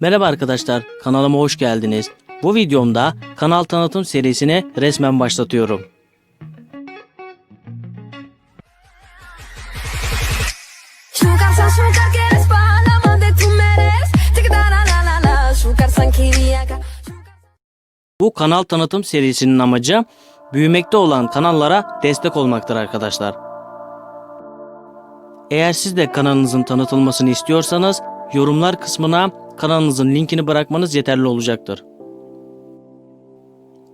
Merhaba arkadaşlar, kanalıma hoş geldiniz. Bu videomda kanal tanıtım serisine resmen başlatıyorum. Bu kanal tanıtım serisinin amacı büyümekte olan kanallara destek olmaktır arkadaşlar. Eğer siz de kanalınızın tanıtılmasını istiyorsanız yorumlar kısmına kanalınızın linkini bırakmanız yeterli olacaktır.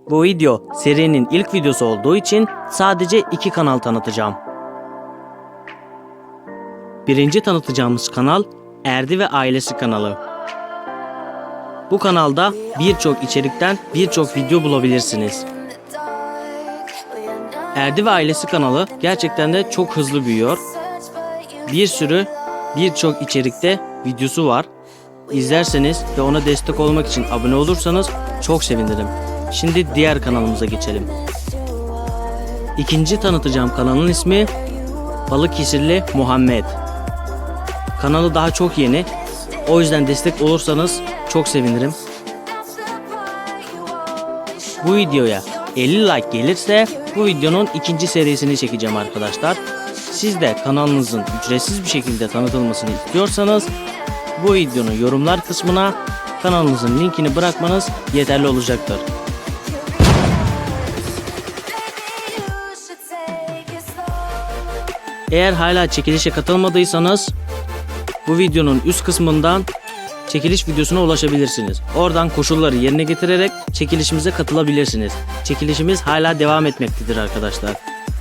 Bu video serinin ilk videosu olduğu için sadece iki kanal tanıtacağım. Birinci tanıtacağımız kanal Erdi ve Ailesi kanalı. Bu kanalda birçok içerikten birçok video bulabilirsiniz. Erdi ve Ailesi kanalı gerçekten de çok hızlı büyüyor. Bir sürü birçok içerikte videosu var. İzlerseniz ve ona destek olmak için abone olursanız çok sevinirim. Şimdi diğer kanalımıza geçelim. İkinci tanıtacağım kanalın ismi Balıkesirli Muhammed. Kanalı daha çok yeni. O yüzden destek olursanız çok sevinirim. Bu videoya 50 like gelirse bu videonun ikinci serisini çekeceğim arkadaşlar. Siz de kanalınızın ücretsiz bir şekilde tanıtılmasını istiyorsanız bu videonun yorumlar kısmına kanalınızın linkini bırakmanız yeterli olacaktır. Eğer hala çekilişe katılmadıysanız bu videonun üst kısmından çekiliş videosuna ulaşabilirsiniz. Oradan koşulları yerine getirerek çekilişimize katılabilirsiniz. Çekilişimiz hala devam etmektedir arkadaşlar.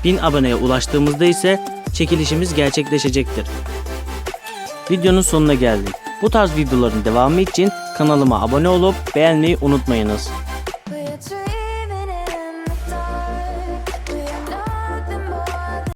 1000 aboneye ulaştığımızda ise çekilişimiz gerçekleşecektir. Videonun sonuna geldik. Bu tarz videoların devamı için kanalıma abone olup beğenmeyi unutmayınız.